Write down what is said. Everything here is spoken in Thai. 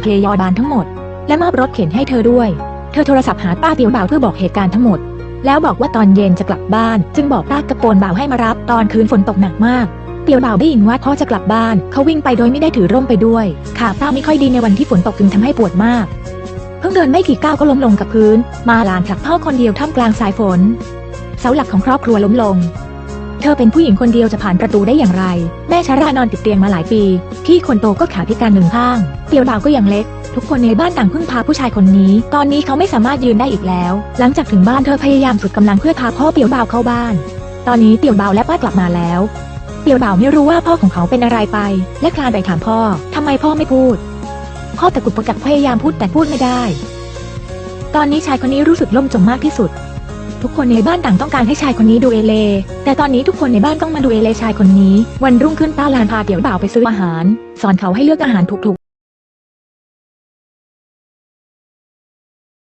เพยาบาลทั้งหมด และมอบรถเข็นให้เธอด้วย เธอโทรศัพท์หาป้าเตียวบ่าวเพื่อบอกเหตุการณ์ทั้งหมด แล้วบอกว่าตอนเย็นจะกลับบ้าน จึงบอกป้ากระโปนบ่าวให้มารับ ตอนคืนฝนตกหนักมาก เตียวบ่าวได้ยินว่าพ่อจะกลับบ้าน เขาวิ่งไปโดยไม่ได้ถือร่มไปด้วย ขาป้าไม่ค่อยดีในวันที่ฝนตกจึงทำให้ปวดมาก เพิ่งเดินไม่กี่ก้าวก็ล้มลงกับพื้น มาลานผลักพ่อคนเดียวท่ามกลางสายฝน เสาหลักของครอบครัวล้มลง เธอเป็นผู้หญิงคนเดียวจะผ่านประตูได้อย่างไร แม่ชารานอนติดเตียงมาหลายปี พี่คนโตก็ขาพิการหนึ่งข้าง เตียวดาวก็ยังเล็ก ทุกคนในบ้านต่างพึ่งพาผู้ชายคนนี้ ตอนนี้เขาไม่สามารถยืนได้อีกแล้ว หลังจากถึงบ้านเธอพยายามสุดกำลังเพื่อพาพ่อเตียวดาวเข้าบ้าน ตอนนี้เตียวดาวและป้ากลับมาแล้วเตียวดาวไม่รู้ว่าพ่อของเขาเป็นอะไรไป และคลานไปถามพ่อทำไมพ่อไม่พูด พ่อตะกุกตะกักพยายามพูดแต่พูดไม่ได้ ตอนนี้ชายคนนี้รู้สึกล่มจมมากที่สุด ทุกคนในบ้านต่างต้องการให้ชายคนนี้ดูเอเล แต่ตอนนี้ทุกคนในบ้านต้องมาดูเอเลชายคนนี้ วันรุ่งขึ้นป้าลานพาเดี๋ยวบ่าวไปซื้ออาหาร สอนเขาให้เลือกอาหารถูก